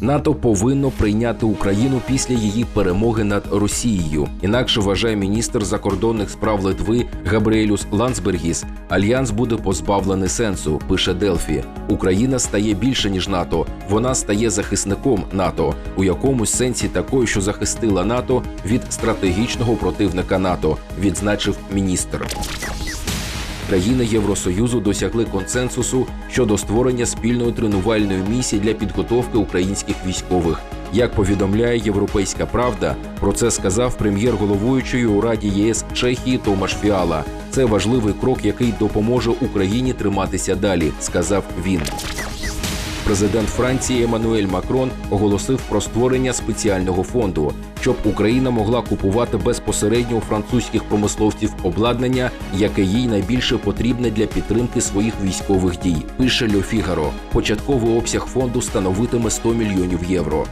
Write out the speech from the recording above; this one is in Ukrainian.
НАТО повинно прийняти Україну після її перемоги над Росією. Інакше вважає міністр закордонних справ Литви Габріелюс Ландсбергіс. Альянс буде позбавлений сенсу. Пише Делфі. Україна стає більше ніж НАТО. Вона стає захисником НАТО у якомусь сенсі такою, що захистила НАТО від стратегічного противника НАТО, відзначив міністр. Країни Євросоюзу досягли консенсусу щодо створення спільної тренувальної місії для підготовки українських військових. Як повідомляє Європейська Правда, про це сказав прем'єр головуючої у Раді ЄС Чехії Томаш Фіала. Це важливий крок, який допоможе Україні триматися далі, сказав він. Президент Франції Еммануель Макрон оголосив про створення спеціального фонду, щоб Україна могла купувати безпосередньо у французьких промисловців обладнання, яке їй найбільше потрібне для підтримки своїх військових дій. Пише Льо Фігаро. Початковий обсяг фонду становитиме 100 мільйонів євро.